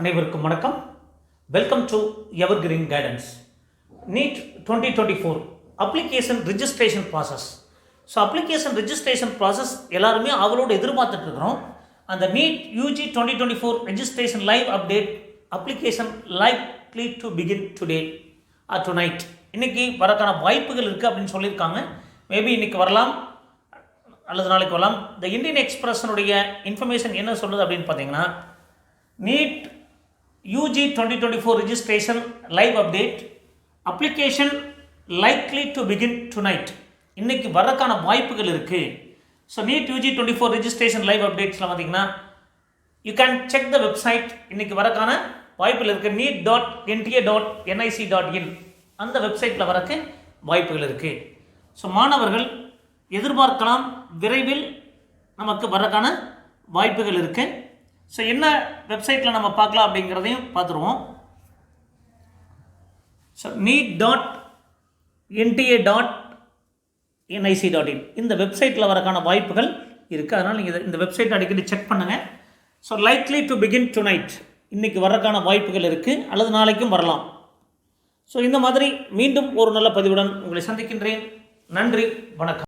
அனைவருக்கும் வணக்கம். Welcome to evergreen guidance NEET twenty twenty four application registration process so application registration process எல்லாருமே அவளோட எதிர்பார்த்துட்டு இருக்கிறோம். அந்த NEET UG twenty twenty four registration live update application likely to begin today or tonight இன்றைக்கி வரக்கான வாய்ப்புகள் இருக்குது அப்படின்னு சொல்லியிருக்காங்க. மேபி இன்றைக்கி வரலாம் அல்லது நாளைக்கு வரலாம். இந்த இந்தியன் எக்ஸ்பிரஸனுடைய இன்ஃபர்மேஷன் என்ன சொல்லுது அப்படின்னு பார்த்தீங்கன்னா NEET UG twenty twenty four registration live update application likely to begin tonight இன்னைக்கு வரக்கான வாய்ப்புகள் இருக்குது so NEET UG twenty four registration live அப்டேட்ஸில் பார்த்தீங்கன்னா you can check the website இன்றைக்கி வரக்கான வாய்ப்புகள் இருக்குது NEET dot NTA dot NIC dot in அந்த வெப்சைட்டில் வரக்கு வாய்ப்புகள் இருக்குது ஸோ மாணவர்கள் எதிர்பார்க்கலாம். விரைவில் நமக்கு வரக்கான வாய்ப்புகள் இருக்குது ஸோ என்ன வெப்சைட்டில் நம்ம பார்க்கலாம் அப்படிங்கிறதையும் பார்த்துருவோம். So NEET dot NTA dot NIC dot in இந்த வெப்சைட்டில் வரக்கான வாய்ப்புகள் இருக்குது அதனால் நீங்கள் இந்த வெப்சைட் அடிக்கடி செக் பண்ணுங்கள் so likely to begin tonight இன்றைக்கி வரக்கான வாய்ப்புகள் இருக்குது அல்லது நாளைக்கும் வரலாம். ஸோ இந்த மாதிரி மீண்டும் ஒரு நல்ல பதிவுடன் உங்களை சந்திக்கின்றேன். நன்றி. வணக்கம்.